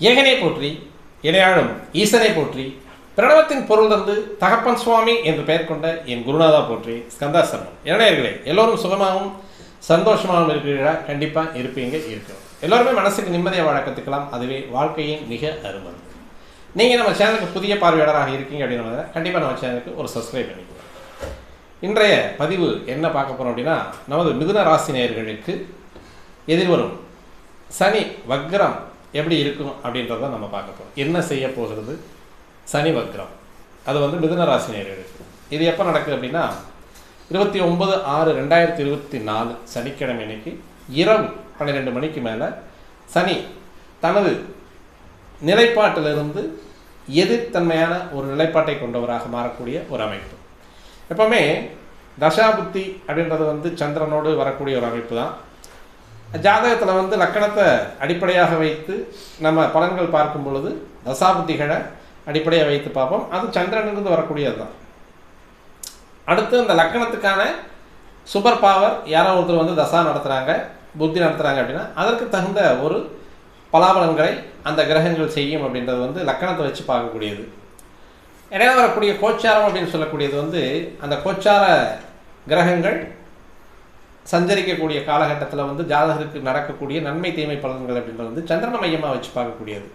ஏகனை போற்றி இணையாழும் ஈசனை போற்றி பிரணவத்தின் பொருள் தந்து தகப்பன் சுவாமி என்று பெயர் கொண்ட என் குருநாதா போற்றி ஸ்கந்தாசரணம் இளைஞர்களே எல்லோரும் சுகமாகவும் சந்தோஷமாகவும் இருக்கிறீர்களா? கண்டிப்பாக இருப்பீங்க இருக்கணும் எல்லோருமே மனசுக்கு நிம்மதியாக வாழ கற்றுக்கலாம் அதுவே வாழ்க்கையின் மிக அருமன். நீங்கள் நம்ம சேனலுக்கு புதிய பார்வையாளராக இருக்கீங்க அப்படின்னு கண்டிப்பாக நம்ம சேனலுக்கு ஒரு சப்ஸ்கிரைப் பண்ணிக்கலாம் இன்றைய பதிவு என்ன பார்க்க போகிறோம் அப்படின்னா நமது மிதுன ராசி நேயர்களுக்கு எதிர்வரும் சனி வக்ரம் எப்படி இருக்கும் அப்படின்றத நம்ம பார்க்க போகிறோம் என்ன செய்ய போகிறது? சனி வக்ரம். அது வந்து மிதுன ராசி இது எப்போ நடக்குது அப்படின்னா இருபத்தி ஒன்பது ஆறு ரெண்டாயிரத்தி இருபத்தி நாலு சனிக்கிழமை அன்னைக்கு இரவு பன்னிரெண்டு மணிக்கு மேலே சனி தனது நிலைப்பாட்டிலிருந்து எதிர்த்தன்மையான ஒரு நிலைப்பாட்டை கொண்டவராக மாறக்கூடிய ஒரு அமைப்பு. எப்பவுமே தசாபுத்தி அப்படின்றது வந்து சந்திரனோடு வரக்கூடிய ஒரு அமைப்பு தான். ஜாதகத்தில் வந்து லக்கணத்தை அடிப்படையாக வைத்து நம்ம பலன்கள் பார்க்கும் பொழுது தசாபுத்திகளை அடிப்படையாக வைத்து பார்ப்போம். அது சந்திரனிலிருந்து வரக்கூடியது தான் அடுத்து அந்த லக்கணத்துக்கான சூப்பர் பவர் யாரோ ஒருத்தர் வந்து தசா நடத்துகிறாங்க புத்தி நடத்துகிறாங்க அப்படின்னா அதற்கு தகுந்த ஒரு பலாபலன்களை அந்த கிரகங்கள் செய்யும் அப்படின்றது வந்து லக்கணத்தை வச்சு பார்க்கக்கூடியது. இடையில வரக்கூடிய கோச்சாரம் அப்படின்னு சொல்லக்கூடியது வந்து அந்த கோச்சார கிரகங்கள் சஞ்சரிக்கக்கூடிய காலகட்டத்தில் வந்து ஜாதகருக்கு நடக்கக்கூடிய நன்மை தீமை பலன்கள் அப்படின்றது வந்து சந்திரன மையமாக வச்சு பார்க்கக்கூடியது.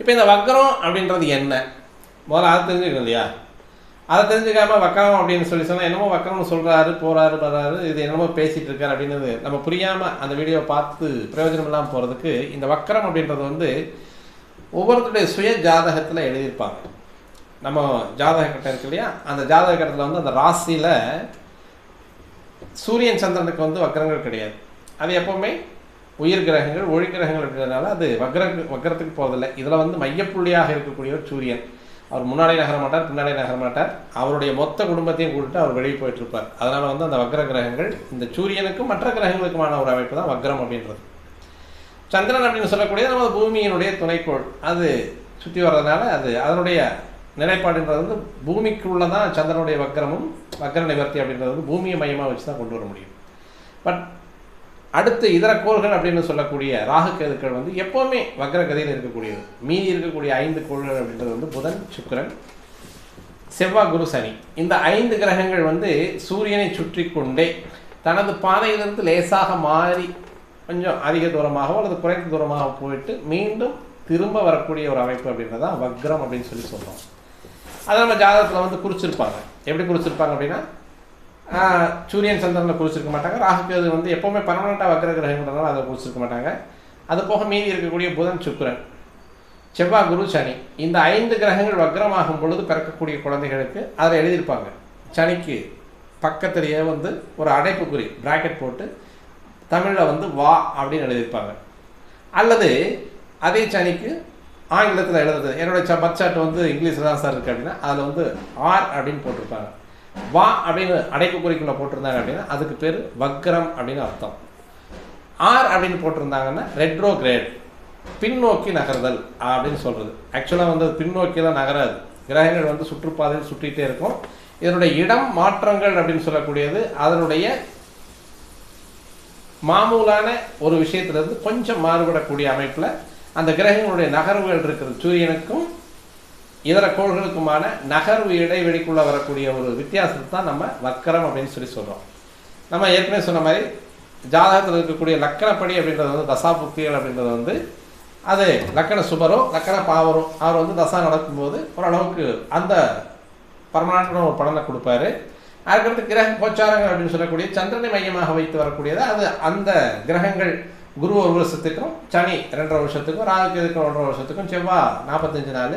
இப்போ இந்த வக்கரம் அப்படின்றது என்ன? முதல்ல அதை தெரிஞ்சுக்கணும் இல்லையா? அதை தெரிஞ்சுக்காம வக்கரம் அப்படின்னு சொல்லி சொன்னால் என்னமோ வக்கரம்னு சொல்கிறாரு போகிறாரு வர்றாரு இது என்னமோ பேசிகிட்டு இருக்காரு அப்படின்றது நம்ம புரியாமல் அந்த வீடியோவை பார்த்து பிரயோஜனம் இல்லாமல் போகிறதுக்கு இந்த வக்கரம் அப்படின்றது வந்து ஒவ்வொருத்தருடைய சுய ஜாதகத்தில் எழுதியிருப்பாங்க. நம்ம ஜாதக கட்டம் இருக்கு இல்லையா? அந்த ஜாதக கட்டத்தில் வந்து அந்த ராசியில் சூரியன் சந்திரனுக்கு வந்து வக்கரங்கள் கிடையாது. அது எப்போவுமே உயிர் கிரகங்கள் ஒளி கிரகங்கள் இருக்கிறதுனால அது வக்ர வக்கரத்துக்கு போவதில்லை இதில் வந்து மையப்புள்ளியாக இருக்கக்கூடியவர் சூரியன். அவர் முன்னாடி நகர மாட்டார் பின்னாடி நகர மாட்டார். அவருடைய மொத்த குடும்பத்தையும் கூப்பிட்டு அவர் வெளியே போயிட்டு இருப்பார். அதனால் வந்து அந்த வக்ர கிரகங்கள் இந்த சூரியனுக்கும் மற்ற கிரகங்களுக்குமான ஒரு அமைப்பு தான் வக்ரம் அப்படின்றது. சந்திரன் அப்படின்னு சொல்லக்கூடியது நம்ம பூமியினுடைய துணைக்கோள். அது சுற்றி வர்றதுனால அது அதனுடைய நிலைப்பாடுன்றது வந்து பூமிக்குள்ளே தான் சந்திரனுடைய வக்கரமும் வக்கர நிவர்த்தி அப்படின்றது வந்து பூமியை மையமாக வச்சு தான் கொண்டு வர முடியும். பட் அடுத்து இதர கோள்கள் அப்படின்னு சொல்லக்கூடிய ராகு கேதுக்கள் வந்து எப்போவுமே வக்கர கதையில் இருக்கக்கூடியது. மீதி இருக்கக்கூடிய ஐந்து கோள்கள் அப்படின்றது வந்து புதன் சுக்கிரன் செவ்வாய் குரு சனி. இந்த ஐந்து கிரகங்கள் வந்து சூரியனை சுற்றி கொண்டே தனது பாதையிலிருந்து லேசாக மாறி கொஞ்சம் அதிக தூரமாகவோ அல்லது குறைந்த தூரமாக போயிட்டு மீண்டும் திரும்ப வரக்கூடிய ஒரு அமைப்பு அப்படின்றது தான் வக்ரம் அப்படின்னு சொல்லி சொல்கிறோம் அதை நம்ம ஜாதகத்தில் வந்து குறிச்சிருப்பாங்க. எப்படி குறிச்சிருப்பாங்க அப்படின்னா சூரியன் சந்திரனில் குறிச்சிருக்க மாட்டாங்க. ராகுக்கு வந்து எப்போவுமே பர்மனெண்ட்டாக வக்ர கிரகங்கிறதுனால அதை குறிச்சிருக்க மாட்டாங்க. அது போக மீதி இருக்கக்கூடிய புதன் சுக்கரன் செவ்வாய் குரு சனி. இந்த ஐந்து கிரகங்கள் வக்ரமாகும் பொழுது பிறக்கக்கூடிய குழந்தைகளுக்கு அதில் எழுதியிருப்பாங்க. சனிக்கு பக்கத்திலேயே வந்து ஒரு அடைப்புக்குறி பிராக்கெட் போட்டு தமிழில் வந்து வா அப்படின்னு எழுதியிருப்பாங்க. அல்லது அதே சனிக்கு ஆங்கிலத்தில் எழுதுறது. என்னோட ச பர்த் சார்ட் வந்து இங்கிலீஷில் தான் சார் இருக்குது அப்படின்னா அதில் வந்து ஆர் அப்படின்னு போட்டிருப்பாங்க. வா அப்படின்னு அடைப்புக்குறிக்குள்ளே போட்டிருந்தாங்க அப்படின்னா அதுக்கு பேர் வக்ரம் அப்படின்னு அர்த்தம். ஆர் அப்படின்னு போட்டிருந்தாங்கன்னா ரெட்ரோ கிரேட் பின்னோக்கி நகர்தல் அப்படின்னு சொல்கிறது ஆக்சுவலாக வந்து பின்னோக்கி தான் நகராது. கிரகங்கள் வந்து சுற்றுப்பாதையில் சுற்றிகிட்டே இருக்கும். இதனுடைய இடம் மாற்றங்கள் அப்படின்னு சொல்லக்கூடியது அதனுடைய மாமூலான ஒரு விஷயத்திலிருந்து கொஞ்சம் மாறுபடக்கூடிய அமைப்பில் அந்த கிரகங்களுடைய நகர்வுகள் இருக்கிறது சூரியனுக்கும் இதர கோள்களுக்குமான நகர்வு இடைவெளிக்குள்ளே வரக்கூடிய ஒரு வித்தியாசத்தை தான் நம்ம வக்கரம் அப்படின்னு சொல்லி சொல்கிறோம் நம்ம ஏற்கனவே சொன்ன மாதிரி ஜாதகத்தில் இருக்கக்கூடிய லக்கணப்படி அப்படின்றது வந்து தசா புக்திகள் அப்படின்றது வந்து அது லக்கண சுபரோ லக்கண பாவரோ அவர் வந்து தசா நடக்கும்போது ஓரளவுக்கு அந்த பர்மனண்டான ஒரு பலனை கொடுப்பாரு. அதுக்கடுத்து கிரக கோச்சாரங்கள் அப்படின்னு சொல்லக்கூடிய சந்திரனை மையமாக வைத்து வரக்கூடியது? அது அந்த கிரகங்கள் குரு ஒரு வருஷத்துக்கும் சனி ரெண்டரை வருஷத்துக்கும் ராகுக்கு எதுக்கு ஒன்றரை வருஷத்துக்கும் செவ்வாய் நாற்பத்தஞ்சு நாள்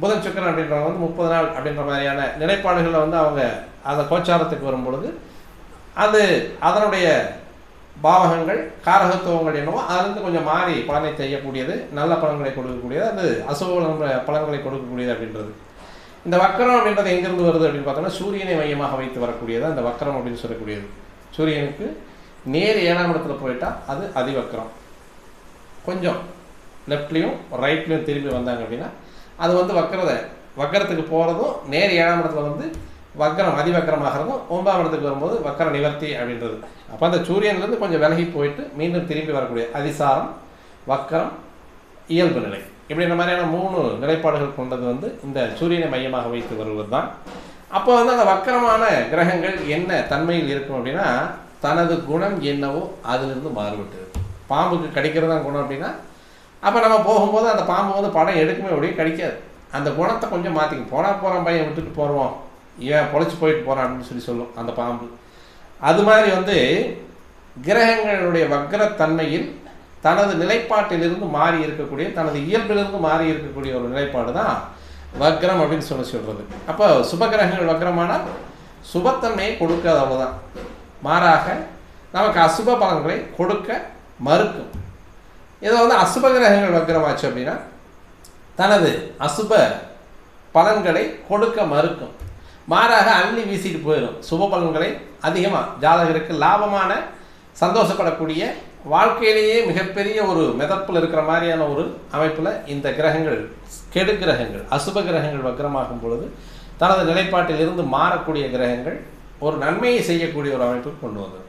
புதன் சுக்கரன் அப்படின்றவங்க வந்து முப்பது நாள் அப்படின்ற மாதிரியான நிலைப்பாடுகளை வந்து அவங்க அந்த கோச்சாரத்துக்கு வரும் பொழுது அது அதனுடைய பாவகங்கள் காரகத்துவங்கள் என்னவோ அதுலேருந்து கொஞ்சம் மாறி பலனை செய்யக்கூடியது நல்ல பலன்களை கொடுக்கக்கூடியது அது அசுப பலன்களை- கொடுக்கக்கூடியது அப்படின்றது. இந்த வக்கரம் அப்படின்றது எங்கிருந்து வருது அப்படின்னு பார்த்தோம்னா சூரியனை மையமாக வைத்து வரக்கூடியது அந்த வக்கரம் அப்படின்னு சொல்லக்கூடியது. சூரியனுக்கு நேர் ஏழாம் இடத்துல போயிட்டா அது அதிவக்கரம் கொஞ்சம் லெஃப்ட்லேயும் ரைட்லேயும் திரும்பி வந்தாங்க அப்படின்னா அது வந்து வக்கரத வக்கரத்துக்கு போகிறதும் நேர் ஏழாம் இடத்துல வந்து வக்கரம் அதிவக்கரமாகிறதும் ஒன்பதாம் இடத்துக்கு வரும்போது வக்கர நிவர்த்தி அப்படின்றது. அப்போ அந்த சூரியன்லேருந்து கொஞ்சம் விலகி போயிட்டு மீண்டும் திரும்பி வரக்கூடிய அதிசாரம் வக்கரம் இயல்பு நிலை. இப்படின்ற மாதிரியான மூணு நிலைப்பாடுகள் கொண்டது வந்து இந்த சூரியனை மையமாக வைத்து வருவது தான் அப்போ வந்து அந்த வக்கரமான கிரகங்கள் என்ன தன்மையில் இருக்கும் அப்படின்னா தனது குணம் என்னவோ அதிலிருந்து மாறுபட்டு பாம்புக்கு கடிக்கிறது தான் குணம் அப்படின்னா அப்போ நம்ம போகும்போது அந்த பாம்பு வந்து படம் எடுக்குமே அப்படியே கடிக்காது. அந்த குணத்தை கொஞ்சம் மாற்றிக்க போனால் போகிறான் பையன் விட்டுட்டு போகிறோம் ஏன் பொழைச்சி போயிட்டு போகிறான் அப்படின்னு சொல்லி சொல்லும் அந்த பாம்பு. அது மாதிரி வந்து கிரகங்களுடைய வக்ரத்தன்மையில் தனது நிலைப்பாட்டிலிருந்து மாறி இருக்கக்கூடிய தனது இயல்பிலிருந்து மாறி இருக்கக்கூடிய ஒரு நிலைப்பாடு தான் வக்ரம் அப்படின்னு சொல்லி சொல்கிறது அப்போ சுபகிரகங்கள் வக்ரமானால் சுபத்தன்மையை கொடுக்காது அவ்வளோதான் மாறாக நமக்கு அசுப பலன்களை கொடுக்க மறுக்கும். இதை வந்து அசுப கிரகங்கள் வக்ரமாச்சு அப்படின்னா தனது அசுப பலன்களை கொடுக்க மறுக்கும். மாறாக அள்ளி வீசிட்டு போயிடும். சுப பலன்களை அதிகமாக ஜாதகருக்கு லாபமான சந்தோஷப்படக்கூடிய வாழ்க்கையிலேயே மிகப்பெரிய ஒரு மிதப்பில் இருக்கிற மாதிரியான ஒரு அமைப்பில் இந்த கிரகங்கள் கெடு கிரகங்கள் அசுப கிரகங்கள் வக்கிரமாகும் பொழுது தனது நிலைப்பாட்டிலிருந்து மாறக்கூடிய கிரகங்கள் ஒரு நன்மையை செய்யக்கூடிய ஒரு அமைப்புக்கு கொண்டு வந்தது.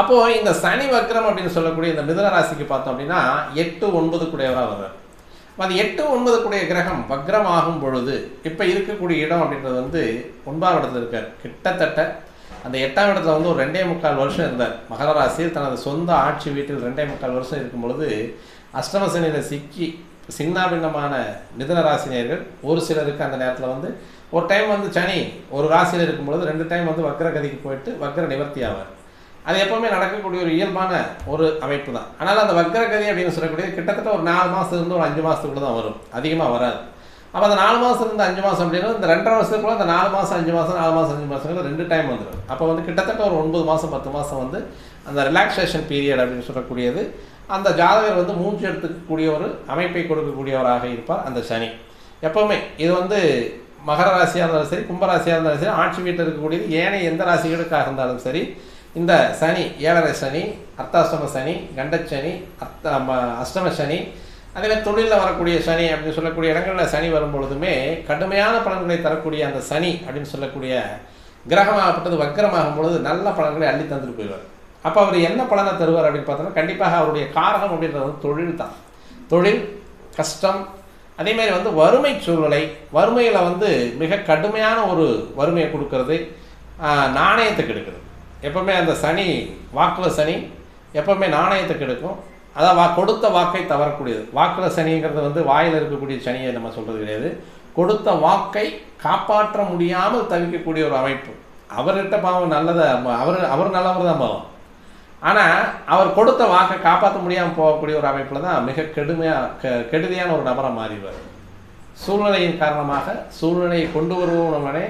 அப்போது இந்த சனி வக்ரம் அப்படின்னு சொல்லக்கூடிய இந்த மிதன ராசிக்கு பார்த்தோம் அப்படின்னா எட்டு ஒன்பது கூடையவராக வர்றார். அது எட்டு ஒன்பது கூடிய கிரகம் வக்ரம் ஆகும் பொழுது இப்போ இருக்கக்கூடிய இடம் அப்படின்றது வந்து ஒன்பதாம் இடத்துல இருக்கார். கிட்டத்தட்ட அந்த எட்டாம் இடத்துல வந்து ஒரு ரெண்டே முக்கால் வருஷம் இருந்தார். மகர ராசியில் தனது சொந்த ஆட்சி வீட்டில் ரெண்டே முக்கால் வருஷம் இருக்கும் பொழுது அஷ்டம சனியில் சிக்கி சின்னாபின்னமான மிதன ராசினியர்கள் ஒரு சிலருக்கு அந்த நேரத்தில் வந்து ஒரு டைம் வந்து சனி ஒரு ராசியில் இருக்கும் பொழுது ரெண்டு டைம் வந்து வக்ர கதிக்கு போயிட்டு வக்ர நிவர்த்தி ஆவார். அது எப்போவுமே நடக்கக்கூடிய ஒரு இயல்பான ஒரு அமைப்பு தான். ஆனால் அந்த வக்ரகதி அப்படின்னு சொல்லக்கூடியது கிட்டத்தட்ட ஒரு நாலு மாதத்துலேருந்து ஒரு அஞ்சு மாதத்துக்குள்ள தான் வரும். அதிகமாக வராது. அப்போ அந்த நாலு மாதத்துலேருந்து அஞ்சு மாதம் அப்படின்னா இந்த ரெண்டரை வருஷத்துக்குள்ள அந்த நாலு மாதம் அஞ்சு மாதம் நாலு மாதம் அஞ்சு மாதங்கள் ரெண்டு டைம் வந்துடும் அப்போ வந்து கிட்டத்தட்ட ஒரு ஒன்பது மாதம் பத்து மாதம் வந்து அந்த ரிலாக்ஸேஷன் பீரியட் அப்படின்னு சொல்லக்கூடியது அந்த ஜாதகர் வந்து மூச்சு எடுத்துக்கக்கூடிய ஒரு அமைப்பை கொடுக்கக்கூடியவராக இருப்பார் அந்த சனி. எப்பவுமே இது வந்து மகர ராசியாக இருந்தாலும் சரி கும்பராசியாக இருந்தாலும் சரி ஆட்சி வீட்டில் இருக்கக்கூடியது ஏனைய எந்த ராசிகளுக்காக இருந்தாலும் சரி இந்த சனி ஏழரை சனி அர்த்தாஷ்டம சனி கண்டச்சனி அர்த்த ம- அஷ்டம சனி அதே மாதிரி தொழிலில் வரக்கூடிய சனி அப்படின்னு சொல்லக்கூடிய இடங்களில் சனி வரும்பொழுதுமே கடுமையான பலன்களை தரக்கூடிய அந்த சனி அப்படின்னு சொல்லக்கூடிய கிரகமாகப்பட்டது வக்கரமாகும் பொழுது நல்ல பலன்களை அள்ளி தந்துட்டு போயிடுவார். அப்போ அவர் என்ன பலனை தருவார் அப்படின்னு பார்த்தோம்னா கண்டிப்பாக அவருடைய காரகம் அப்படின்றது வந்து தொழில் தான். தொழில் கஷ்டம் அதேமாதிரி வந்து வறுமை சூழ்நிலை வறுமையில் வந்து மிக கடுமையான ஒரு வறுமையை கொடுக்கறது நாணயத்துக்கு நாணயத்தை கெடுக்கிறது எப்பவுமே அந்த சனி வாக்கில் சனி எப்பவுமே நாணயத்தை கெடுக்கும் அதான் வா கொடுத்த வாக்கை தவறக்கூடியது. வாக்கில் சனிங்கிறது வந்து வாயில் இருக்கக்கூடிய சனியை நம்ம சொல்கிறது கிடையாது. கொடுத்த வாக்கை காப்பாற்ற முடியாமல் தவிக்கக்கூடிய ஒரு அமைப்பு. அவர்கிட்ட பாவம் நல்லதை அவர் அவர் நல்லவர் தான் பாவம். ஆனால் அவர் கொடுத்த வாக்கை காப்பாற்ற முடியாமல் போகக்கூடிய ஒரு அமைப்பில் தான் மிக கெடுமையாக கெடுதியான ஒரு நபரை மாறிடுவார். சூழ்நிலையின் காரணமாக சூழ்நிலையை கொண்டு வருபவனும் அவனே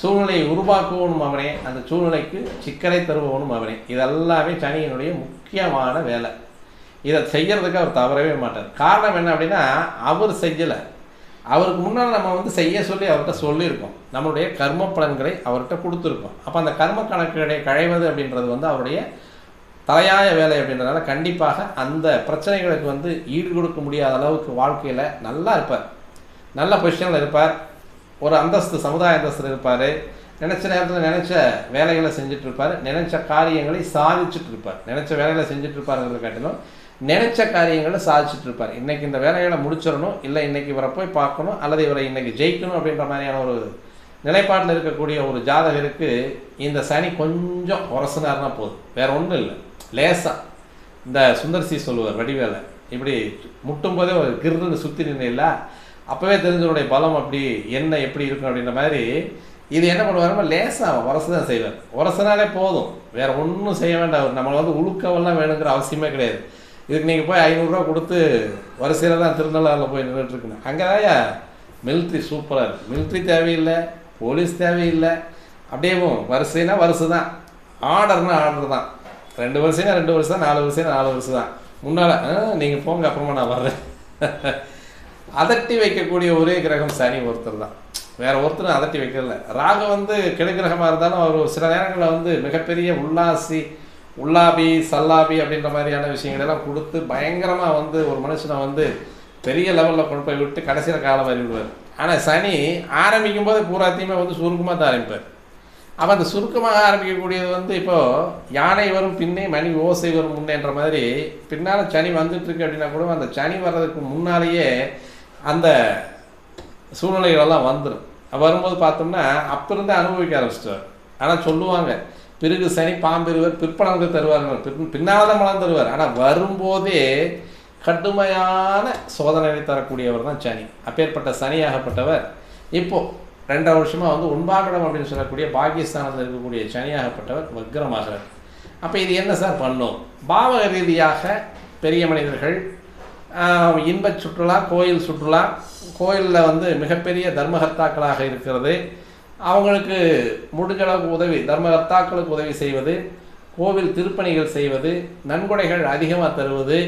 சூழ்நிலையை உருவாக்குவோனும் அவனே அந்த சூழ்நிலைக்கு சிக்கலை தருபவனும் அவனே. இதெல்லாமே சனியினுடைய முக்கியமான வேலை. இதை செய்யறதுக்கு அவர் தவறவே மாட்டார். காரணம் என்ன அப்படின்னா அவர் செய்யலை. அவருக்கு முன்னால் நம்ம வந்து செய்ய சொல்லி அவர்கிட்ட சொல்லியிருக்கோம். நம்மளுடைய கர்ம பலன்களை அவர்கிட்ட கொடுத்துருக்கோம். அப்போ அந்த கர்ம கணக்குகளை களைவது அப்படின்றது வந்து அவருடைய தலையாய வேலை அப்படின்றதுனால கண்டிப்பாக அந்த பிரச்சனைகளுக்கு வந்து ஈடு கொடுக்க முடியாத அளவுக்கு வாழ்க்கையில் நல்லா இருப்பார். நல்ல பொசிஷனில் இருப்பார். ஒரு அந்தஸ்து சமுதாய அந்தஸ்தில் இருப்பார். நினச்ச நேரத்தில் நினச்ச வேலைகளை செஞ்சுட்டு இருப்பார். நினச்ச காரியங்களை சாதிச்சுட்டு இருப்பார். நினச்ச வேலைகளை செஞ்சுட்டு இருப்பாருங்கிறத காட்டிலும் நினச்ச காரியங்களை சாதிச்சுட்டு இருப்பார். இன்றைக்கி இந்த வேலைகளை முடிச்சிடணும் இல்லை இன்னைக்கு இவரை போய் பார்க்கணும் அல்லது இவரை இன்றைக்கி ஜெயிக்கணும் அப்படின்ற மாதிரியான ஒரு நிலைப்பாட்டில் இருக்கக்கூடிய ஒரு ஜாதகருக்கு இந்த சனி கொஞ்சம் உரசுனார்னா போதும் வேற ஒன்றும் இல்லை. லேசாக இந்த சுந்தர்சி சொல்லுவார் வடிவேலை. இப்படி முட்டும் போதே ஒரு கிருன்னு சுற்றி நின்று இல்லை அப்போவே தெரிஞ்சவனுடைய பலம் அப்படி என்ன எப்படி இருக்கும் அப்படின்ற மாதிரி இது என்ன பண்ணுவார் லேசாக உரசு தான் செய்வார். உரசுனாலே போதும். வேற ஒன்றும் செய்ய வேண்டாம். நம்மளை வந்து உழுக்கவெல்லாம் வேணுங்கிற அவசியமே கிடையாது. இதுக்கு நீங்கள் போய் ஐநூறுரூவா கொடுத்து வரிசையில் தான் திருநள்ளாறில் போய் நின்றுட்டு அங்கே தான் மிலிட்ரி சூப்பராக இருக்குது மிலிட்ரி தேவையில்லை. போலீஸ் தேவையில்லை. அப்படியேவும் வரிசைனா வரிசை தான் ஆர்டர்னா ஆர்டர் தான். ரெண்டு வருஷம் ரெண்டு வருஷம் நாலு வருஷம் நாலு வருஷம் தான். முன்னால் நீங்கள் போங்க அப்புறமா நான் வர்றேன். அதட்டி வைக்கக்கூடிய ஒரே கிரகம் சனி ஒருத்தர் தான். வேற ஒருத்தரும் அதட்டி வைக்கிறதில்ல ராகு வந்து கெடுகிரகமாக இருந்தாலும் அவர் சில நேரங்களில் வந்து மிகப்பெரிய உல்லாசி உல்லாபி சல்லாபி அப்படின்ற மாதிரியான விஷயங்கள் எல்லாம் கொடுத்து பயங்கரமாக வந்து ஒரு மனுஷனை வந்து பெரிய லெவலில் கொண்டு போய் விட்டு கடைசியில் காலம் வரி விடுவார் ஆனால் சனி ஆரம்பிக்கும் போது பூராத்தையுமே வந்து சுருக்கமாக தான் ஆரம்பிப்பார். அப்போ அந்த சுருக்கமாக ஆரம்பிக்கக்கூடியது வந்து இப்போது யானை வரும் பின்னே மணி ஓசை வரும் முன்னேன்ற மாதிரி பின்னால் சனி வந்துட்டுருக்கு அப்படின்னா கூட அந்த சனி வர்றதுக்கு முன்னாலேயே அந்த சூழ்நிலைகளெல்லாம் வந்துடும் வரும்போது பார்த்தோம்னா அப்போருந்து அனுபவிக்க ஆரம்பிச்சிட்டார். ஆனால் சொல்லுவாங்க பிறகு சனி பாம்பிருவர் பிற்பலன்கள் தருவார்கள் பின் பின்னால் தான் மலம் தருவார். ஆனால் வரும்போதே கடுமையான சோதனை தரக்கூடியவர் தான் சனி. அப்பேற்பட்ட சனியாகப்பட்டவர் இப்போது ரெண்டரை வருஷமாக வந்து உண்பாகடம் அப்படின்னு சொல்லக்கூடிய பாகிஸ்தானத்தில் இருக்கக்கூடிய சனியாகப்பட்டவர் வக்ரமாகிறார் அப்போ இது என்ன சார் பண்ணும்? பாவக ரீதியாக பெரிய மனிதர்கள் இன்ப இன்பச் சுற்றுலா கோயில் சுற்றுலா கோயிலில் வந்து மிகப்பெரிய தர்மகர்த்தாக்களாக இருக்கிறது. அவங்களுக்கு முடிஞ்சளவுக்கு உதவி தர்மகர்த்தாக்களுக்கு உதவி செய்வது கோவில் திருப்பணிகள் செய்வது நன்கொடைகள் அதிகமாக தருவது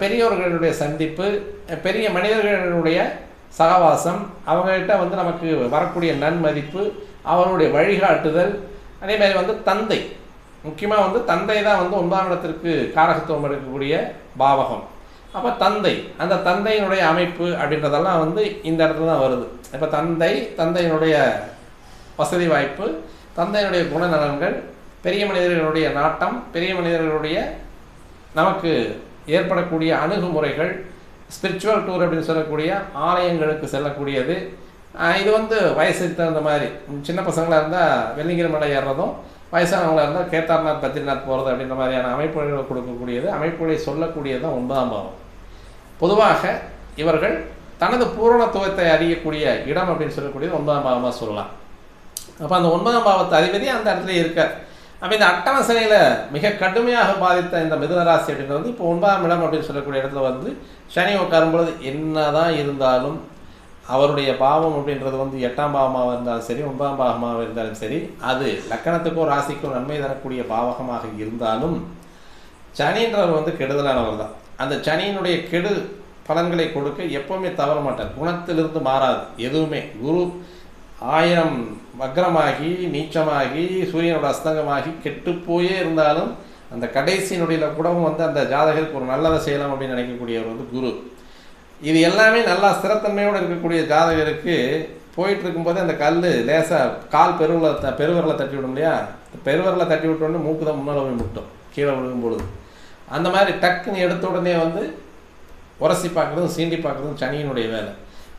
பெரியவர்களுடைய சந்திப்பு பெரிய மனிதர்களுடைய சகவாசம் அவங்ககிட்ட வந்து நமக்கு வரக்கூடிய நன்மதிப்பு அவருடைய வழிகாட்டுதல் அதே மாதிரி வந்து தந்தை. முக்கியமாக வந்து தந்தை தான் வந்து ஒன்பதாம் இடத்திற்கு காரகத்துவம் எடுக்கக்கூடிய பாவகம். அப்போ தந்தை அந்த தந்தையினுடைய அமைப்பு அப்படின்றதெல்லாம் வந்து இந்த இடத்துல தான் வருது. இப்போ தந்தை தந்தையினுடைய வசதி வாய்ப்பு தந்தையினுடைய குணநலன்கள் பெரிய மனிதர்களுடைய நாட்டம் பெரிய மனிதர்களுடைய நமக்கு ஏற்படக்கூடிய அணுகுமுறைகள் ஸ்பிரிச்சுவல் டூர் அப்படின்னு சொல்லக்கூடிய ஆலயங்களுக்கு செல்லக்கூடியது. இது வந்து வயசுக்கு தகுந்த மாதிரி. சின்ன பசங்களாக இருந்தால் வெள்ளிங்கிற மலை ஏறுறதும் வயசானவங்களாக இருந்தால் கேதார்நாத் பத்ரிநாத் போகிறது அப்படின்ற மாதிரியான அமைப்புகளை கொடுக்கக்கூடியது. அமைப்புகளை சொல்லக்கூடியது தான் ஒன்பதாம் பாவம். பொதுவாக இவர்கள் தனது பூரணத்துவத்தை அறியக்கூடிய இடம் அப்படின்னு சொல்லக்கூடியது ஒன்பதாம் பாவமாக சொல்லலாம். அப்போ அந்த ஒன்பதாம் பாவத்தை அதிபதி அந்த இடத்துல இருக்கார். அப்போ இந்த அட்டமசனையில் மிக கடுமையாக பாதித்த இந்த மிதுன ராசி அப்படின்றது வந்து இப்போ ஒன்பதாம் இடம் அப்படின்னு சொல்லக்கூடிய இடத்துல வந்து சனி உட்காரும்பொழுது என்ன என்னதான் இருந்தாலும் அவருடைய பாவம் அப்படின்றது வந்து எட்டாம் பாவமாக இருந்தாலும் சரி ஒன்பதாம் பாவமாக இருந்தாலும் சரி அது லக்கணத்துக்கோ ராசிக்கோ நன்மை தரக்கூடிய பாவகமாக இருந்தாலும் சனின்றவர் வந்து கெடுதலானவர் தான். அந்த சனியினுடைய கெடு பலன்களை கொடுக்க எப்பவுமே தவற மாட்டார் குணத்திலிருந்து மாறாது. எதுவுமே. குரு ஆயிரம் வக்ரமாகி நீச்சமாகி சூரியனோட அஸ்தங்கமாகி கெட்டுப்போயே இருந்தாலும் அந்த கடைசி நொடியில் கூடவும் வந்து அந்த ஜாதகருக்கு ஒரு நல்லதை செய்யலாம் அப்படின்னு நினைக்கக்கூடியவர் வந்து குரு. இது எல்லாமே நல்லா ஸ்திரத்தன்மையோடு இருக்கக்கூடிய ஜாதகருக்கு போயிட்டு இருக்கும்போது அந்த கல் லேசாக கால் பெருவரில் த பெருவரில் தட்டி விடும் இல்லையா? பெருவரில் தட்டி விட்டோடனே மூக்கு தான் முன்னால் போய் முட்டும் கீழே விழுகும் பொழுது அந்த மாதிரி டக்குன்னு எடுத்த உடனே வந்து உரசி பார்க்குறதும் சீண்டி பார்க்குறதும் சனியினுடைய வேலை.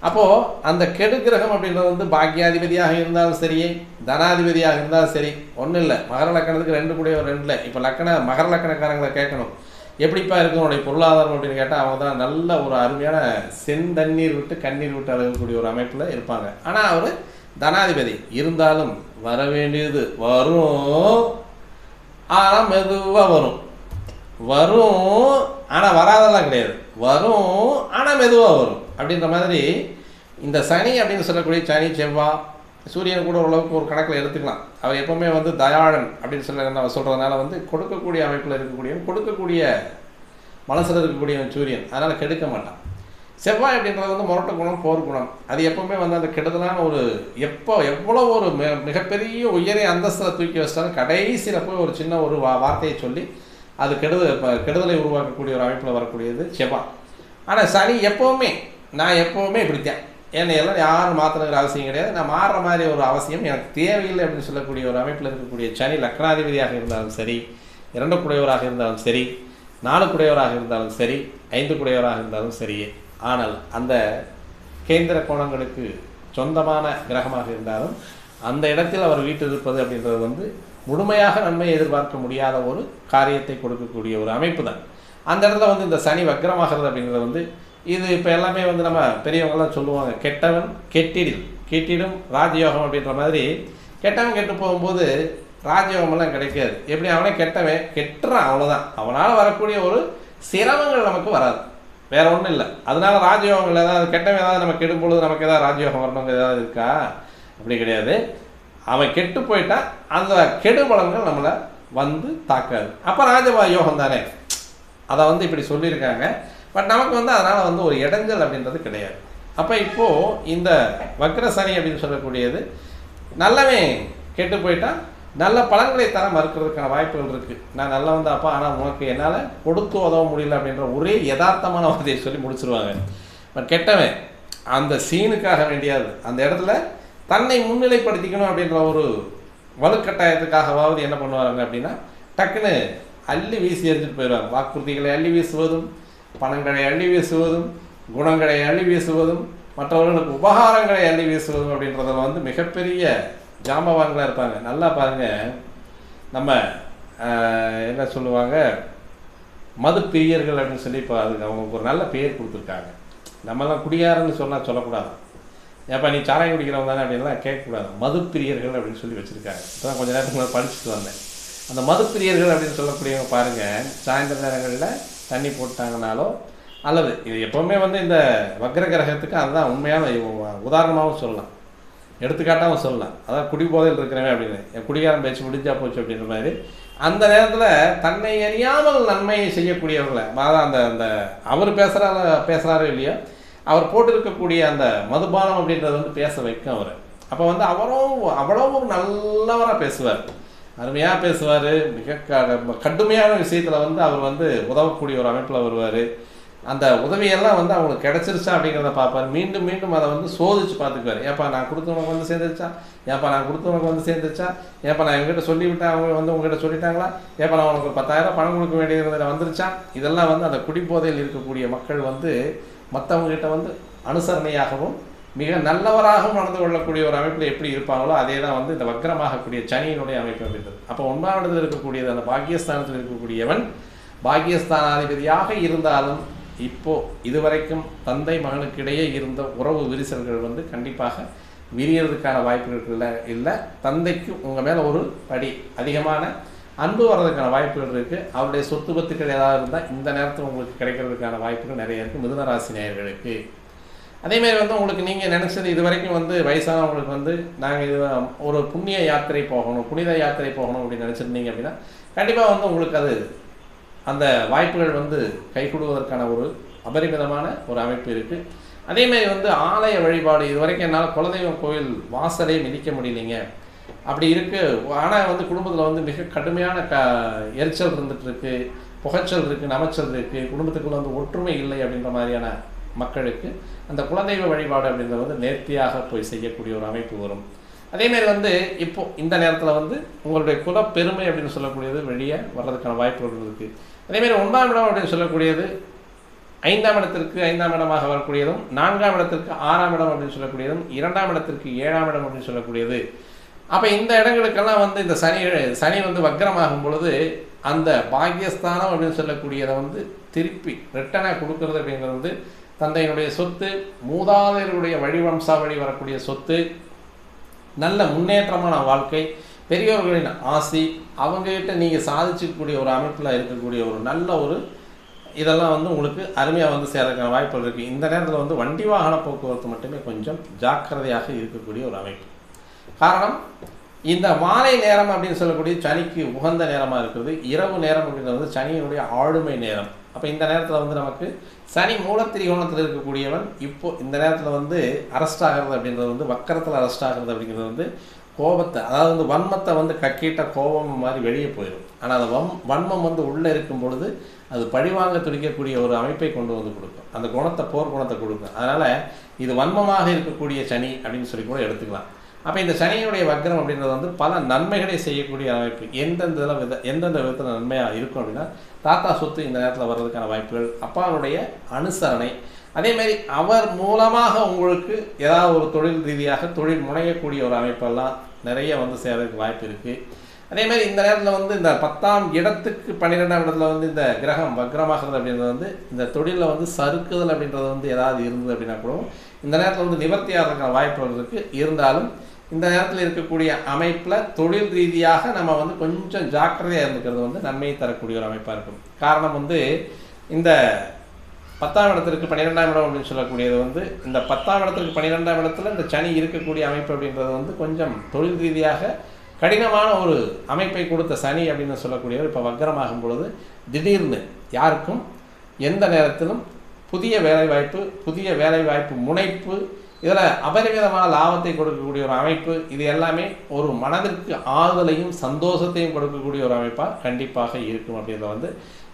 அப்போது அந்த கெடு கிரகம் அப்படின்றது வந்து பாக்கியாதிபதியாக இருந்தாலும் சரி தனாதிபதியாக இருந்தாலும் சரி ஒன்றும் இல்லை. மகர லக்கணத்துக்கு ரெண்டு கூட ஒரு ரெண்டில். இப்போ லக்கண மகர லக்கணக்காரங்களை கேட்கணும். எப்படிப்பா இருக்கும் உன்னுடைய பொருளாதாரம் அப்படின்னு கேட்டால் அவங்க தான் நல்ல ஒரு அருமையான செந்தண்ணீர் விட்டு கண்ணீர் விட்டு அழகக்கூடிய ஒரு அமைப்பில் இருப்பாங்க. ஆனால் அவர் தனாதிபதி. இருந்தாலும் வர வேண்டியது வரும். ஆனால் மெதுவாக வரும். வரும். ஆனால் வராதெல்லாம் கிடையாது. வரும். ஆனால் மெதுவாக வரும். அப்படின்ற மாதிரி இந்த சனி அப்படின்னு சொல்லக்கூடிய சனி செவ்வாய் சூரியன் கூட ஓரளவுக்கு ஒரு கணக்கில் எடுத்துக்கலாம். அவர் எப்போவுமே வந்து தயாளன் அப்படின்னு சொல்ல நம்ம சொல்கிறதுனால வந்து கொடுக்கக்கூடிய அமைப்பில் இருக்கக்கூடியவன் கொடுக்கக்கூடிய மனசில் இருக்கக்கூடியவன் சூரியன். அதனால் கெடுக்க மாட்டான். செவ்வாய் அப்படின்றது வந்து முரட்ட குணம் போர் குணம். அது எப்பவுமே வந்து அந்த கெடுதலான ஒரு எப்போ எவ்வளோ ஒரு மிக மிகப்பெரிய உயரிய அந்தஸ்தில் தூக்கி வச்சிட்டாலும் கடைசியில் போய் ஒரு சின்ன ஒரு வா வார்த்தையை சொல்லி அது கெடுதல் கெடுதலை உருவாக்கக்கூடிய ஒரு அமைப்பில் வரக்கூடியது செவ்வாய் ஆனால் சனி எப்போவுமே நான் எப்போவுமே இப்படித்தான். என்னை எல்லாம் யாரும் மாற்றணுங்கிற அவசியம் கிடையாது. நான் மாறுற மாதிரி ஒரு அவசியம் எனக்கு தேவையில்லை அப்படின்னு சொல்லக்கூடிய ஒரு அமைப்பில் இருக்கக்கூடிய சனி லக்னாதிபதியாக இருந்தாலும் சரி இரண்டு குடையவராக இருந்தாலும் சரி நாலு குடையவராக இருந்தாலும் சரி ஐந்து குடையவராக இருந்தாலும் சரியே ஆனால் அந்த கேந்திர கோணங்களுக்கு சொந்தமான கிரகமாக இருந்தாலும் அந்த இடத்தில் அவர் வீட்டில் இருப்பது அப்படின்றது வந்து முழுமையாக நன்மையை எதிர்பார்க்க முடியாத ஒரு காரியத்தை கொடுக்கக்கூடிய ஒரு அமைப்பு தான். அந்த இடத்துல வந்து இந்த சனி வக்கரமாகிறது அப்படிங்கிறது வந்து இது இப்போ எல்லாமே வந்து நம்ம பெரியவங்களாம் சொல்லுவாங்க கெட்டவன் கெட்டிடில் கெட்டிடும் ராஜயோகம் அப்படின்ற மாதிரி கெட்டவன் கெட்டு போகும்போது ராஜயோகமெல்லாம் கிடைக்காது. எப்படி அவனே கெட்டவன்? கெட்டுறான் அவ்வளோதான் அவனால் வரக்கூடிய ஒரு சிரமங்கள் நமக்கு வராது. வேற ஒன்றும் இல்லை. அதனால ராஜயோகங்கள் ஏதாவது கெட்டவன் ஏதாவது நம்ம கெடும் பொழுது நமக்கு ஏதாவது ராஜயோகம் வரணுங்க ஏதாவது இருக்கா? அப்படி கிடையாது. அவன் கெட்டு போயிட்டா அந்த கெடுபலன்கள் நம்மளை வந்து தாக்காது. அப்போ ராஜபா யோகம் தானே? அதை வந்து இப்படி சொல்லியிருக்காங்க. பட் நமக்கு வந்து அதனால் வந்து ஒரு இடங்கள் அப்படின்றது கிடையாது. அப்போ இப்போது இந்த வக்ர சனி அப்படின்னு சொல்லக்கூடியது நல்லவன் கெட்டு போயிட்டால் நல்ல பலன்களை தர மறுக்கிறதுக்கான வாய்ப்புகள் இருக்குது நான் நல்லா வந்தாப்பா ஆனால் உனக்கு என்னால் கொடுத்து உதவ முடியல அப்படின்ற ஒரே யதார்த்தமான வார்த்தையை சொல்லி முடிச்சிருவாங்க. பட் கெட்டவன் அந்த சீனுக்காக வேண்டியாது. அந்த இடத்துல தன்னை முன்னிலைப்படுத்திக்கணும் அப்படின்ற ஒரு வலுக்கட்டாயத்துக்காகவாவது என்ன பண்ணுவாங்க அப்படின்னா டக்குன்னு அள்ளி வீசி எறிஞ்சிட்டு போயிடுவாங்க. வாக்குறுதிகளை அள்ளி வீசுவதும் பணங்களை அள்ளி வீசுவதும் குணங்களை அள்ளி வீசுவதும் மற்றவர்களுக்கு உபகாரங்களை அள்ளி வீசுவதும் அப்படின்றதில் வந்து மிகப்பெரிய ஜாம்பவான்களாக இருப்பாங்க. நல்லா பாருங்க. நம்ம என்ன சொல்லுவாங்க? மது பிரியர்கள் அப்படின்னு சொல்லி இப்போ அதுக்கு அவங்க ஒரு நல்ல பெயர் கொடுத்துருக்காங்க. நம்மலாம் குடியாரன்னு சொன்னால் சொல்லக்கூடாது. ஏப்பா நீ சாராயம் குடிக்கிறவங்க தானே அப்படின்லாம் கேட்கக்கூடாது. மது பிரியர்கள் அப்படின்னு சொல்லி வச்சுருக்காங்க. இப்போ கொஞ்சம் நேரத்துக்கு முன்னாடி படிச்சுட்டு வந்தேன். அந்த மது பிரியர்கள் அப்படின்னு சொல்லக்கூடியவங்க பாருங்கள் சாயந்தர நேரங்களில் தண்ணி போட்டாங்கனாலோ அல்லது இது எப்போவுமே வந்து இந்த வக்ர கிரகத்துக்கு அதுதான் உண்மையான உதாரணமாகவும் சொல்லலாம். எடுத்துக்காட்டாகவும் சொல்லலாம். அதான் குடி போதையில் இருக்கிறவன் அப்படின்னு. என் குடிகாரம் பேச்சு முடிஞ்சா போச்சு அப்படின்ற மாதிரி. அந்த நேரத்தில் தன்னை அறியாமல் நன்மையை செய்யக்கூடியவர்களை அதாவது அந்த அந்த அவர் பேசுகிறார பேசுகிறாரோ இல்லையோ அவர் போட்டிருக்கக்கூடிய அந்த மதுபானம் அப்படின்றது வந்து பேச வைக்கும் அவர். அப்போ வந்து அவரும் அவ்வளவு நல்லவராக பேசுவார். அருமையாக பேசுவார். மிக க- கடுமையான விஷயத்தில் வந்து அவர் வந்து உதவக்கூடிய ஒரு அமைப்பில் வருவார். அந்த உதவியெல்லாம் வந்து அவங்களுக்கு கிடச்சிருச்சா அப்படிங்கிறத பார்ப்பார். மீண்டும் மீண்டும் அதை வந்து சோதிச்சு பார்த்துக்குவார். ஏப்பா நான் கொடுத்தவனுக்கு வந்து சேர்ந்துருச்சா? ஏப்பா நான் கொடுத்தவனுக்கு வந்து சேர்ந்துருச்சா? ஏப்பா நான் இவங்ககிட்ட சொல்லிவிட்டேன் அவங்க வந்து உங்ககிட்ட சொல்லிட்டாங்களா? ஏப்பா நான் உனக்கு பத்தாயிரம் பணம் கொடுக்க வேண்டியதில் வந்துருச்சா? இதெல்லாம் வந்து அந்த குடிபோதையில் இருக்கக்கூடிய மக்கள் வந்து மற்றவங்ககிட்ட வந்து அனுசரணையாகவும் மிக நல்லவராகவும் நடந்து கொள்ளக்கூடிய ஒரு அமைப்பில் எப்படி இருப்பாங்களோ அதே தான் வந்து இந்த வக்கரமாகக்கூடிய சனியினுடைய அமைப்பு அப்படின்றது அப்போ ஒன்றாவது இருக்கக்கூடியது அந்த பாக்கியஸ்தானத்தில் இருக்கக்கூடியவன் பாக்கியஸ்தானாதிபதியாக இருந்தாலும் இப்போ இதுவரைக்கும் தந்தை மகனுக்கிடையே இருந்த உறவு விரிசல்கள் வந்து கண்டிப்பாக விரியறதுக்கான வாய்ப்புகள் இல்லை இல்லை தந்தைக்கு உங்கள் மேலே ஒரு படி அதிகமான அன்பு வர்றதுக்கான வாய்ப்புகள் இருக்குது அவருடைய சொத்து பத்துக்கள் ஏதாவது இருந்தால் இந்த நேரத்தில் உங்களுக்கு கிடைக்கிறதுக்கான வாய்ப்புகள் நிறைய இருக்குது மிதுனராசி நேயர்களுக்கு. அதேமாதிரி வந்து உங்களுக்கு நீங்கள் நினச்சது இது வரைக்கும் வந்து வயசானவங்களுக்கு வந்து நாங்கள் இது ஒரு புண்ணிய யாத்திரை போகணும் புனித யாத்திரை போகணும் அப்படின்னு நினச்சிருந்தீங்க அப்படின்னா கண்டிப்பாக வந்து உங்களுக்கு அது அந்த வாய்ப்புகள் வந்து கைகூடுவதற்கான ஒரு அபரிமிதமான ஒரு அமைப்பு இருக்குது அதேமாதிரி வந்து ஆலய வழிபாடு இது வரைக்கும் என்னால் குலதெய்வம் கோயில் வாசலே மிதிக்க முடியலைங்க. அப்படி இருக்குது ஆனால் வந்து குடும்பத்தில் வந்து மிக கடுமையான க எரிச்சல் இருந்துகிட்ருக்கு புகைச்சல் இருக்குது நமைச்சல் இருக்குது குடும்பத்துக்குள்ளே வந்து ஒற்றுமை இல்லை அப்படின்ற மாதிரியான மக்களுக்கு அந்த குலதெய்வ வழிபாடு அப்படின்றது வந்து நேர்த்தியாக போய் செய்யக்கூடிய ஒரு அமைப்பு வரும். அதேமாரி வந்து இப்போ இந்த நேரத்தில் வந்து உங்களுடைய குல பெருமை அப்படின்னு சொல்லக்கூடியது வெளியே வர்றதுக்கான வாய்ப்புகள் இருக்குது அதேமாரி ஒன்றாம் இடம் அப்படின்னு சொல்லக்கூடியது ஐந்தாம் இடத்திற்கு ஐந்தாம் இடமாக வரக்கூடியதும் நான்காம் இடத்திற்கு ஆறாம் இடம் அப்படின்னு சொல்லக்கூடியதும் இரண்டாம் இடத்திற்கு ஏழாம் இடம் அப்படின்னு சொல்லக்கூடியது. அப்போ இந்த இடங்களுக்கெல்லாம் வந்து இந்த சனி சனி வந்து வக்கரமாகும் பொழுது அந்த பாக்கியஸ்தானம் அப்படின்னு சொல்லக்கூடியதை வந்து திருப்பி ரிட்டனாக கொடுக்கறது அப்படிங்கிறது வந்து தந்தையினுடைய சொத்து மூதாதையர்களுடைய வழிவம்சாவழி வரக்கூடிய சொத்து நல்ல முன்னேற்றமான வாழ்க்கை பெரியவர்களின் ஆசி அவங்ககிட்ட நீங்கள் சாதிச்சிக்கக்கூடிய ஒரு அமைப்பில் இருக்கக்கூடிய ஒரு நல்ல ஒரு இதெல்லாம் வந்து உங்களுக்கு அருமையாக வந்து சேர்றதுக்கான வாய்ப்புகள் இருக்குது இந்த நேரத்தில் வந்து வண்டி வாகன போக்குவரத்து மட்டுமே கொஞ்சம் ஜாக்கிரதையாக இருக்கக்கூடிய ஒரு அமைப்பு. காரணம் இந்த மாலை நேரம் அப்படின்னு சொல்லக்கூடிய சனிக்கு உகந்த நேரமாக இருக்கிறது. இரவு நேரம் அப்படின்றது சனியினுடைய ஆளுமை நேரம். அப்போ இந்த நேரத்தில் வந்து நமக்கு சனி மூலத்திரிகோணத்தில் இருக்கக்கூடியவன் இப்போ இந்த நேரத்தில் வந்து அரெஸ்ட் ஆகிறது அப்படின்றது வந்து வக்கரத்தில் அரெஸ்ட் ஆகிறது அப்படிங்கிறது வந்து கோபத்தை அதாவது வந்து வன்மத்தை வந்து கக்கிட்ட கோபம் மாதிரி வெளியே போயிடும் ஆனால் அந்த வம் வன்மம் வந்து உள்ளே இருக்கும் பொழுது அது பழிவாங்க துடிக்கக்கூடிய ஒரு அமைப்பை கொண்டு வந்து கொடுக்கும். அந்த குணத்தை போர் குணத்தை கொடுக்கும். அதனால் இது வன்மமாக இருக்கக்கூடிய சனி அப்படின்னு சொல்லி கூட எடுத்துக்கலாம். அப்போ இந்த சனியினுடைய வக்ரம் அப்படின்றது வந்து பல நன்மைகளை செய்யக்கூடிய அமைப்பு. எந்தெந்த இதில் வித எந்தெந்த விதத்தில் நன்மையாக இருக்கும் அப்படின்னா தாத்தா சொத்து இந்த நேரத்தில் வர்றதுக்கான வாய்ப்புகள் அப்பாவுடைய அனுசரணை. அதேமாரி அவர் மூலமாக உங்களுக்கு ஏதாவது ஒரு தொழில் ரீதியாக தொழில் முனையக்கூடிய ஒரு அமைப்பெல்லாம் நிறைய வந்து சேர்றதுக்கு வாய்ப்பு இருக்குது அதேமாரி இந்த நேரத்தில் வந்து இந்த பத்தாம் இடத்துக்கு பன்னிரெண்டாம் இடத்துல வந்து இந்த கிரகம் வக்ரமாகிறது அப்படின்றது வந்து இந்த தொழிலில் வந்து சறுக்குதல் அப்படின்றது வந்து ஏதாவது இருந்தது அப்படின்னா கூட இந்த நேரத்தில் வந்து நிவர்த்தி ஆகிறதுக்கான வாய்ப்புகள் இருக்குது இருந்தாலும் இந்த நேரத்தில் இருக்கக்கூடிய அமைப்பில் தொழில் ரீதியாக நம்ம வந்து கொஞ்சம் ஜாக்கிரதையாக இருந்துக்கிறது வந்து நன்மையை தரக்கூடிய ஒரு அமைப்பாக இருக்கும். காரணம் வந்து இந்த பத்தாம் இடத்திற்கு பன்னிரெண்டாம் இடம் அப்படின்னு சொல்லக்கூடியது வந்து இந்த பத்தாம் இடத்திற்கு பன்னிரெண்டாம் இடத்துல இந்த சனி இருக்கக்கூடிய அமைப்பு அப்படின்றது வந்து கொஞ்சம் தொழில் ரீதியாக கடினமான ஒரு அமைப்பை கொடுத்த சனி அப்படின்னு சொல்லக்கூடியவர் இப்போ வக்கரமாகும் பொழுது திடீர்னு யாருக்கும் எந்த நேரத்திலும் புதிய வேலைவாய்ப்பு புதிய வேலைவாய்ப்பு முனைப்பு இதில் அபரிமிதமான லாபத்தை கொடுக்கக்கூடிய ஒரு அமைப்பு இது எல்லாமே ஒரு மனதிற்கு ஆறுதலையும் சந்தோஷத்தையும் கொடுக்கக்கூடிய ஒரு அமைப்பாக கண்டிப்பாக இருக்கும் அப்படின்றத வந்து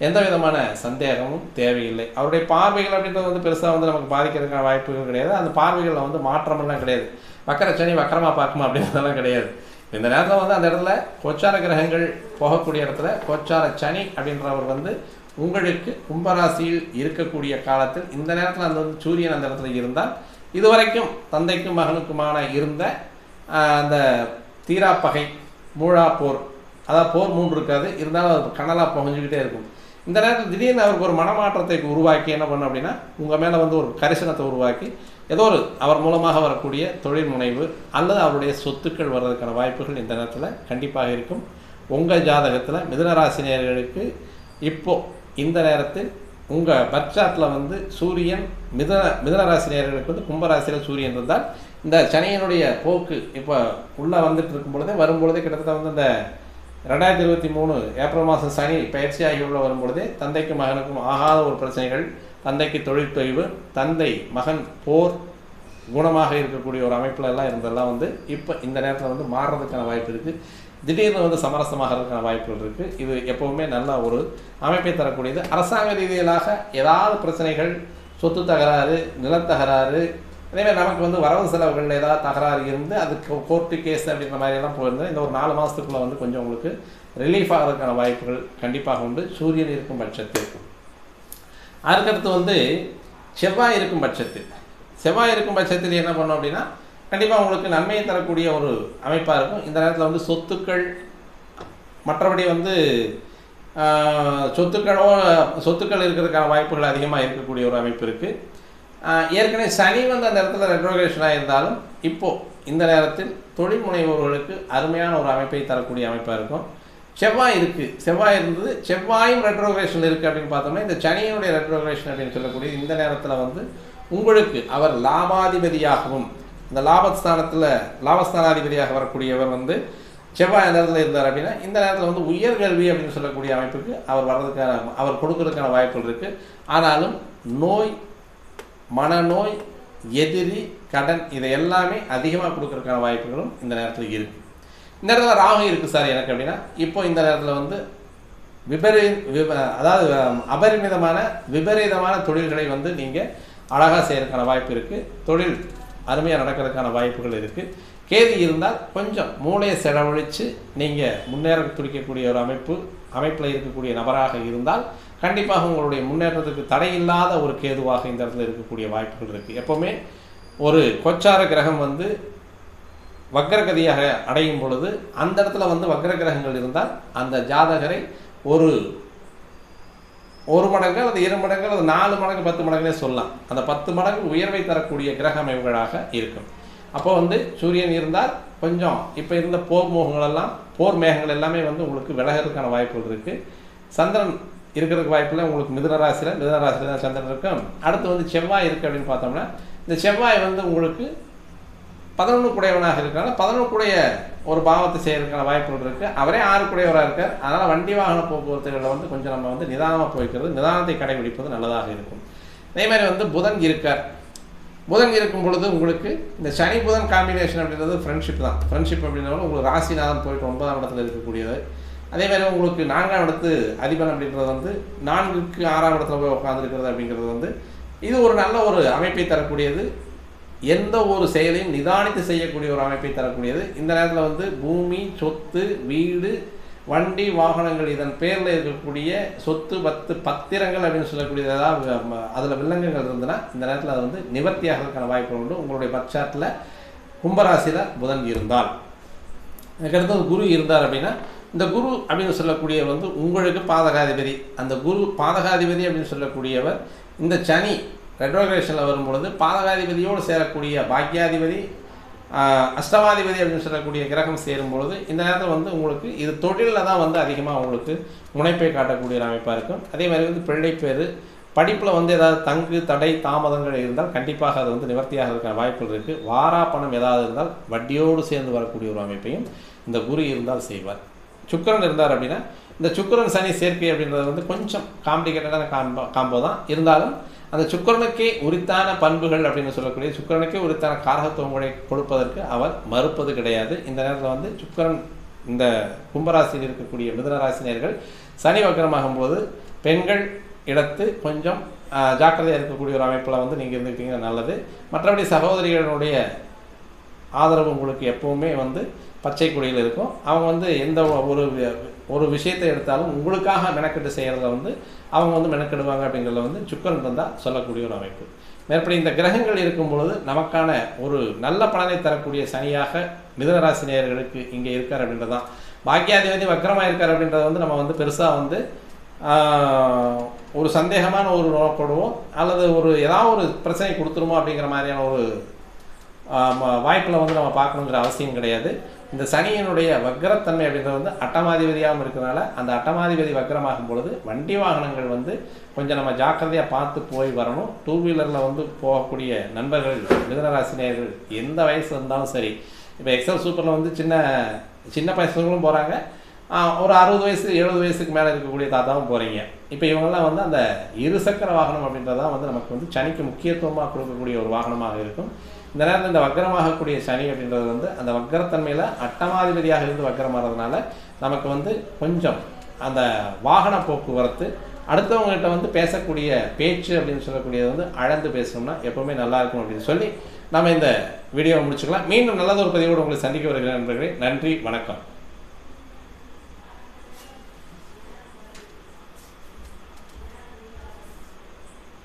எந்த விதமான சந்தேகமும் தேவையில்லை. அவருடைய பார்வைகள் அப்படின்றது வந்து பெருசாக வந்து நமக்கு பாதிக்கிறதுக்கான வாய்ப்புகள் கிடையாது. அந்த பார்வைகளில் வந்து மாற்றமெல்லாம் கிடையாது. வக்கர சனி வக்கரமாக பார்க்குமா அப்படின்றதெல்லாம் கிடையாது. இந்த நேரத்தில் வந்து அந்த இடத்துல கோச்சார கிரகங்கள் போகக்கூடிய இடத்துல கோச்சார சனி அப்படின்றவர் வந்து உங்களுக்கு கும்பராசியில் இருக்கக்கூடிய காலத்தில் இந்த நேரத்தில் அந்த வந்து சூரியன் அந்த இடத்துல இருந்தால் இதுவரைக்கும் தந்தைக்கும் மகனுக்குமான இருந்த அந்த தீராப்பகை மூழா போர் அதாவது போர் மூன்று இருக்காது இருந்தாலும் அது கனலாக புகஞ்சிக்கிட்டே இருக்கும். இந்த நேரத்தில் திடீர்னு அவருக்கு ஒரு மனமாற்றத்தை உருவாக்கி என்ன பண்ணும் அப்படின்னா உங்கள் மேலே வந்து ஒரு கரிசனத்தை உருவாக்கி ஏதோ ஒரு அவர் மூலமாக வரக்கூடிய தொழில் முனைவு அல்லது அவருடைய சொத்துக்கள் வர்றதுக்கான வாய்ப்புகள் இந்த நேரத்தில் கண்டிப்பாக இருக்கும். உங்கள் ஜாதகத்தில் மிதுனராசினியர்களுக்கு இப்போது இந்த நேரத்தில் உங்கள் பர்ச்சாட்டில் வந்து சூரியன் மிதன மிதனராசினியர்களுக்கு வந்து கும்பராசியில் சூரியன் இருந்தால் இந்த சனியனுடைய போக்கு இப்போ உள்ளே வந்துட்டு இருக்கும் பொழுதே வரும்பொழுதே கிட்டத்தட்ட வந்து இந்த ரெண்டாயிரத்தி இருபத்தி மூணு ஏப்ரல் மாதம் சனி பயிற்சியாகி உள்ள வரும்பொழுதே தந்தைக்கும் மகனுக்கும் ஆகாத ஒரு பிரச்சனைகள் தந்தைக்கு தொழில் தந்தை மகன் போர் குணமாக இருக்கக்கூடிய ஒரு அமைப்பில் எல்லாம் இருந்தெல்லாம் வந்து இப்போ இந்த நேரத்தில் வந்து மாறுறதுக்கான வாய்ப்பு இருக்குது திடீர்னு வந்து சமரசமாகிறதுக்கான வாய்ப்புகள் இருக்குது இது எப்போவுமே நல்ல ஒரு அமைப்பை தரக்கூடியது. அரசாங்க ரீதியிலாக ஏதாவது பிரச்சனைகள் சொத்து தகராறு நிலத்தகராறு அதேமாதிரி நமக்கு வந்து வரவு செலவுகளில் ஏதாவது தகராறு இருந்து அதுக்கு கோர்ட்டு கேஸ் அப்படின்ற மாதிரி எல்லாம் இந்த ஒரு நாலு மாதத்துக்குள்ளே வந்து கொஞ்சம் உங்களுக்கு ரிலீஃப் ஆகிறதுக்கான வாய்ப்புகள் கண்டிப்பாக உண்டு. சூரியன் இருக்கும் பட்சத்தில் அதுக்கடுத்து வந்து செவ்வாய் இருக்கும் பட்சத்தில் செவ்வாய் இருக்கும் பட்சத்தில் என்ன பண்ணோம் அப்படின்னா கண்டிப்பாக உங்களுக்கு நன்மையை தரக்கூடிய ஒரு அமைப்பாக இருக்கும். இந்த நேரத்தில் வந்து சொத்துக்கள் மற்றபடி வந்து சொத்துக்களோ சொத்துக்கள் இருக்கிறதுக்கான வாய்ப்புகள் அதிகமாக இருக்கக்கூடிய ஒரு அமைப்பு இருக்குது ஏற்கனவே சனி வந்து அந்த இடத்துல ரெட்ரோகேஷனாக இருந்தாலும் இப்போது இந்த நேரத்தில் தொழில் முனைவோர்களுக்கு அருமையான ஒரு அமைப்பை தரக்கூடிய அமைப்பாக இருக்கும். செவ்வாய் இருக்குது செவ்வாய் இருந்தது. செவ்வாயும் ரெட்ரோகிரேஷன் இருக்குது அப்படின்னு பார்த்தோம்னா இந்த சனியினுடைய ரெட்ரோகிரேஷன் அப்படின்னு சொல்லக்கூடிய இந்த நேரத்தில் வந்து உங்களுக்கு அவர் லாபாதிபதியாகவும் இந்த லாபஸ்தானத்தில் லாபஸ்தானாதிபதியாக வரக்கூடியவர் வந்து செவ்வாய் நேரத்தில் இருந்தார் அப்படின்னா இந்த நேரத்தில் வந்து உயர்கல்வி அப்படின்னு சொல்லக்கூடிய அமைப்புக்கு அவர் வர்றதுக்கான அவர் கொடுக்கறதுக்கான வாய்ப்புகள் இருக்குது ஆனாலும் நோய் மனநோய் எதிரி கடன் இதை எல்லாமே அதிகமாக கொடுக்கறதுக்கான வாய்ப்புகளும் இந்த நேரத்தில் இருக்குது இந்த நேரத்தில் ராகு இருக்குது சார் எனக்கு அப்படின்னா இப்போ இந்த நேரத்தில் வந்து விபரீ விப அதாவது அபரிமிதமான விபரீதமான தொழில்களை வந்து நீங்கள் அழகாக செய்கிறதுக்கான வாய்ப்பு இருக்குது தொழில் அருமையாக நடக்கிறதுக்கான வாய்ப்புகள் இருக்குது கேதி இருந்தால் கொஞ்சம் மூளையை செலவழித்து நீங்கள் முன்னேற துடிக்கக்கூடிய ஒரு அமைப்பு அமைப்பில் இருக்கக்கூடிய நபராக இருந்தால் கண்டிப்பாக உங்களுடைய முன்னேற்றத்துக்கு தடையில்லாத ஒரு கேதுவாக இந்த இடத்துல இருக்கக்கூடிய வாய்ப்புகள் இருக்குது எப்போவுமே ஒரு கொச்சார கிரகம் வந்து வக்ரகதியாக அடையும் பொழுது அந்த இடத்துல வந்து வக்ர கிரகங்கள் இருந்தால் அந்த ஜாதகரை ஒரு ஒரு மடங்கு அல்லது இரு மடங்கு அல்லது நாலு மடங்கு பத்து மடங்குனே சொல்லலாம். அந்த பத்து மடங்கு உயர்வை தரக்கூடிய கிரக அமைப்புகளாக இருக்கும். அப்போ வந்து சூரியன் இருந்தால் கொஞ்சம் இப்போ இருந்த போர் மோகங்கள் எல்லாம் போர் மேகங்கள் எல்லாமே வந்து உங்களுக்கு விலகிறதுக்கான வாய்ப்புகள் இருக்குது சந்திரன் இருக்கிறதுக்கு வாய்ப்பில் உங்களுக்கு மிதுன ராசியில் மிதுன ராசியில் தான் சந்திரன் இருக்கும். அடுத்து வந்து செவ்வாய் இருக்குது அப்படின்னு பார்த்தோம்னா இந்த செவ்வாய் வந்து உங்களுக்கு பதினொன்று குடையவனாக இருக்கிறனால பதினொன்று குடைய ஒரு பாவத்தை செய்யறதுக்கான வாய்ப்புகள் இருக்குது அவரே ஆறு குடையவராக இருக்கார். அதனால் வண்டி வாகன போக்குவரத்துகளில் வந்து கொஞ்சம் நம்ம வந்து நிதானமாக போய்க்கிறது நிதானத்தை கடைபிடிப்பது நல்லதாக இருக்கும். அதே மாதிரி வந்து புதன் இருக்கார். புதன் இருக்கும் பொழுது உங்களுக்கு இந்த சனி புதன் காம்பினேஷன் அப்படின்றது ஃப்ரெண்ட்ஷிப் தான். ஃப்ரெண்ட்ஷிப் அப்படின்னாலும் உங்களுக்கு ராசிநாதன் போயிட்டு ஒன்பதாம் இடத்துல இருக்கக்கூடியது. அதே மாதிரி உங்களுக்கு நான்காம் இடத்து அதிபன் அப்படின்றது வந்து நான்குக்கு ஆறாம் இடத்துல போய் உட்காந்துருக்கிறது அப்படிங்கிறது வந்து இது ஒரு நல்ல ஒரு அமைப்பை தரக்கூடியது. எந்த ஒரு செயலையும் நிதானித்து செய்யக்கூடிய ஒரு அமைப்பை தரக்கூடியது. இந்த நேரத்தில் வந்து பூமி சொத்து வீடு வண்டி வாகனங்கள் இதன் பேரில் இருக்கக்கூடிய சொத்து பத்து பத்திரங்கள் அப்படின்னு சொல்லக்கூடிய ஏதாவது அதில் வில்லங்கங்கள் இருந்ததுன்னா இந்த நேரத்தில் அது வந்து நிவர்த்தியாகிறதுக்கான வாய்ப்பு உண்டு. உங்களுடைய பட்சாட்டில் கும்பராசியில் புதன் இருந்தால். அதுக்கடுத்து குரு இருந்தார் அப்படின்னா இந்த குரு அப்படின்னு சொல்லக்கூடியவர் வந்து உங்களுக்கு பாதகாதிபதி. அந்த குரு பாதகாதிபதி அப்படின்னு சொல்லக்கூடியவர் இந்த சனி ரெட்ரோகிரேஷனில் வரும்பொழுது பாதகாதிபதியோடு சேரக்கூடிய பாக்கியாதிபதி அஷ்டமாதிபதி அப்படின்னு சொல்லக்கூடிய கிரகம் சேரும் பொழுது இந்த நேரத்தில் வந்து உங்களுக்கு இது தொழிலில் தான் வந்து அதிகமாக உங்களுக்கு முனைப்பை காட்டக்கூடிய ஒரு அமைப்பாக இருக்கும். அதே மாதிரி வந்து பிள்ளைப்பேறு படிப்பில் வந்து ஏதாவது தங்கு தடை தாமதங்கள் இருந்தால் கண்டிப்பாக அது வந்து நிவர்த்தியாகிறதுக்கான வாய்ப்புகள் இருக்குது வாரா பணம் ஏதாவது இருந்தால் வட்டியோடு சேர்ந்து வரக்கூடிய ஒரு அமைப்பையும் இந்த குரு இருந்தால் செய்வார். சுக்கிரன் இருந்தார் அப்படின்னா இந்த சுக்கிரன் சனி சேர்க்கை அப்படின்றது வந்து கொஞ்சம் காம்ப்ளிகேட்டடான காம்போ காம்போ தான். இருந்தாலும் அந்த சுக்கிரனுக்கே உரித்தான பண்புகள் அப்படின்னு சொல்லக்கூடிய சுக்கிரனுக்கே உரித்தான காரகத்துவங்களை கொடுப்பதற்கு அவர் மறுப்பது கிடையாது. இந்த நேரத்தில் வந்து சுக்கிரன் இந்த கும்பராசியில் இருக்கக்கூடிய மிதனராசினியர்கள் சனி வக்கரமாகும் போது பெண்கள் இடத்து கொஞ்சம் ஜாக்கிரதையாக இருக்கக்கூடிய ஒரு அமைப்பில் வந்து நீங்கள் இருந்துக்கிட்டீங்கன்னா நல்லது. மற்றபடி சகோதரிகளுடைய ஆதரவு உங்களுக்கு எப்பவுமே வந்து பச்சை கொடியில் இருக்கும். அவங்க வந்து எந்த ஒரு ஒரு விஷயத்தை எடுத்தாலும் உங்களுக்காக மெனக்கெட்டு செய்கிறத வந்து அவங்க வந்து மெனக்கெடுவாங்க அப்படிங்கிறத வந்து சுக்கரன் இருந்தால் சொல்லக்கூடிய ஒரு அமைப்பு. மேற்படி இந்த கிரகங்கள் இருக்கும் பொழுது நமக்கான ஒரு நல்ல பலனை தரக்கூடிய சனியாக மிதனராசி நேயர்களுக்கு இங்கே இருக்கார் அப்படின்றதான் பாக்கியாதிபதி வக்கரமாக இருக்கார் அப்படின்றத வந்து நம்ம வந்து பெருசாக வந்து ஒரு சந்தேகமான ஒரு நோக்கப்படுவோம். அல்லது ஒரு ஏதாவது ஒரு பிரச்சனை கொடுத்துருமோ அப்படிங்கிற மாதிரியான ஒரு வாய்ப்பில் வந்து நம்ம பார்க்கணுங்கிற அவசியம் கிடையாது. இந்த சனியினுடைய வக்கரத்தன்மை அப்படின்றது வந்து அட்டமாதிபதியாகவும் இருக்கிறனால அந்த அட்டமாதிபதி வக்கரமாகும் பொழுது வண்டி வாகனங்கள் வந்து கொஞ்சம் நம்ம ஜாக்கிரதையாக பார்த்து போய் வரணும். டூ வீலரில் வந்து போகக்கூடிய நண்பர்கள் மிதனராசினியர்கள் எந்த வயசு இருந்தாலும் சரி. இப்போ எக்ஸல் சூப்பரில் வந்து சின்ன சின்ன பசங்களும் போகிறாங்க ஒரு அறுபது வயசு எழுபது வயசுக்கு மேலே இருக்கக்கூடிய தாத்தாவும் போகிறீங்க இப்போ இவங்கெல்லாம் வந்து அந்த இருசக்கர வாகனம் அப்படின்றதான் வந்து நமக்கு வந்து சனிக்கு முக்கியத்துவமாக கொடுக்கக்கூடிய ஒரு வாகனமாக இருக்கும். இந்த நேரத்தில் இந்த வக்கரமாகக்கூடிய சனி அப்படின்றது வந்து அந்த வக்கரத்தன்மையில் அட்டமாதிபதியாக இருந்து வக்கரமாகிறதுனால நமக்கு வந்து கொஞ்சம் அந்த வாகன போக்குவரத்து அடுத்தவங்ககிட்ட வந்து பேசக்கூடிய பேச்சு அப்படின்னு சொல்லக்கூடியது வந்து அழந்து பேசணும்னா எப்பவுமே நல்லா இருக்கும் அப்படின்னு சொல்லி நம்ம இந்த வீடியோவை முடிச்சுக்கலாம். மீண்டும் நல்லதொரு பதிவோடு உங்களை சந்திக்க வருகிறேன் நண்பர்களே. நன்றி வணக்கம்.